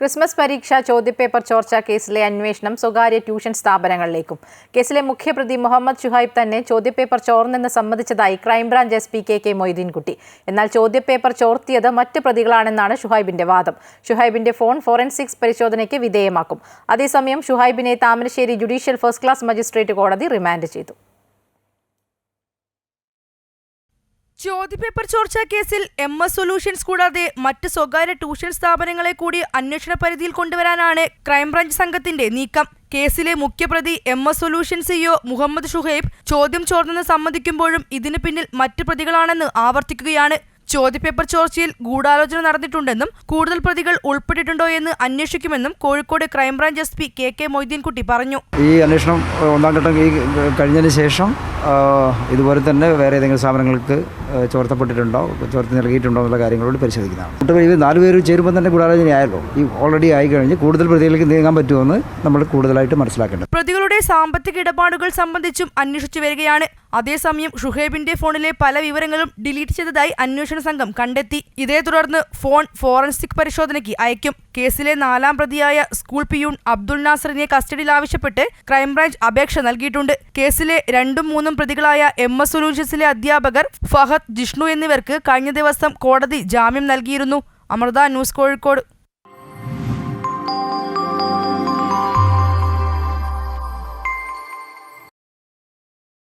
Christmas പരീക്ഷ ചോദ്യപേപ്പർ ചോർച്ച കേസിലെ അന്വേഷണം സ്വകാര്യ ട്യൂഷൻ സ്ഥാപനങ്ങളിലേക്കും. കേസിലെ മുഖ്യപ്രതി മുഹമ്മദ് ഷുഹൈബ് തന്നെ ചോദ്യപേപ്പർ ചോർന്നെന്ന് സമ്മതിച്ചതായി crime branch S P K K Moideenkutty. എന്നാൽ ചോദ്യപേപ്പർ ചോർത്തിയത് മറ്റ് പ്രതികളാണെന്നാണ് ഷുഹൈബിന്റെ വാദം. ഷുഹൈബിന്റെ ഫോൺ ഫോറൻസിക്സ് പരിശോധനയ്ക്ക് വിധേയമാക്കും. അതേസമയം ഷുഹൈബിനെ Thamarassery judicial first class magistrate കോടതി റിമാൻഡ് ചെയ്തു. ചോദ്യപേപ്പർ ചോർച്ച കേസിൽ എം എസ് സൊല്യൂഷൻസ് കൂടാതെ മറ്റ് സ്വകാര്യ ട്യൂഷൻ സ്ഥാപനങ്ങളെ കൂടി അന്വേഷണ പരിധിയിൽ കൊണ്ടുവരാനാണ് ക്രൈംബ്രാഞ്ച് സംഘത്തിന്റെ നീക്കം. കേസിലെ മുഖ്യപ്രതി M S solution CEO Muhammad Shuhaib ചോദ്യം ചോർന്നെന്ന് സമ്മതിക്കുമ്പോഴും ഇതിനു പിന്നിൽ മറ്റ് പ്രതികളാണെന്ന് ആവർത്തിക്കുകയാണ്. ചോദ്യപേപ്പർ ചോർച്ചയിൽ ഗൂഢാലോചന നടന്നിട്ടുണ്ടെന്നും കൂടുതൽ പ്രതികൾ ഉൾപ്പെട്ടിട്ടുണ്ടോ എന്ന് അന്വേഷിക്കുമെന്നും Kozhikode crime branch S P K K Moideenkutty പറഞ്ഞു. ഈ അന്വേഷണം ഒന്നാം ഘട്ടം കഴിഞ്ഞതിന് ശേഷം ഇതുപോലെ തന്നെ വേറെ ഏതെങ്കിലും സ്ഥാപനങ്ങൾക്ക് ചോർത്തപ്പെട്ടിട്ടുണ്ടോ ചോർത്ത് നൽകിയിട്ടുണ്ടോ എന്നുള്ള കാര്യങ്ങളോട് പരിശോധിക്കുന്നതാണ്. കൂട്ടുകഴിവ് നാല് പേര് ചേരുമ്പോൾ തന്നെ ഗൂഢാലോചനയായല്ലോ ഈ ഓൾറെഡി ആയി കഴിഞ്ഞ് കൂടുതൽ പ്രതികളിലേക്ക് നീങ്ങാൻ പറ്റുമെന്ന് നമ്മൾ കൂടുതലായിട്ട് മനസ്സിലാക്കേണ്ടത്. പ്രതികളുടെ സാമ്പത്തിക ഇടപാടുകൾ സംബന്ധിച്ചും അന്വേഷിച്ചു വരികയാണ്. അതേസമയം ഷുഹേബിന്റെ ഫോണിലെ പല വിവരങ്ങളും ഡിലീറ്റ് ചെയ്തതായി അന്വേഷണ സംഘം കണ്ടെത്തി. ഇതേ തുടർന്ന് ഫോൺ ഫോറൻസിക് പരിശോധനയ്ക്ക് അയക്കും. കേസിലെ നാലാം പ്രതിയായ സ്കൂൾ പിയൂൺ അബ്ദുൾ നാസറിനെ കസ്റ്റഡിയിൽ ആവശ്യപ്പെട്ട് ക്രൈംബ്രാഞ്ച് അപേക്ഷ നൽകിയിട്ടുണ്ട്. കേസിലെ രണ്ടും മൂന്നും പ്രതികളായ എം എസ് സൊല്യൂഷൻസിലെ അധ്യാപകർ ഫഹദ് ജിഷ്ണു എന്നിവർക്ക് കഴിഞ്ഞ ദിവസം കോടതി ജാമ്യം നൽകിയിരുന്നു. അമൃത ന്യൂസ് കോഴിക്കോട്.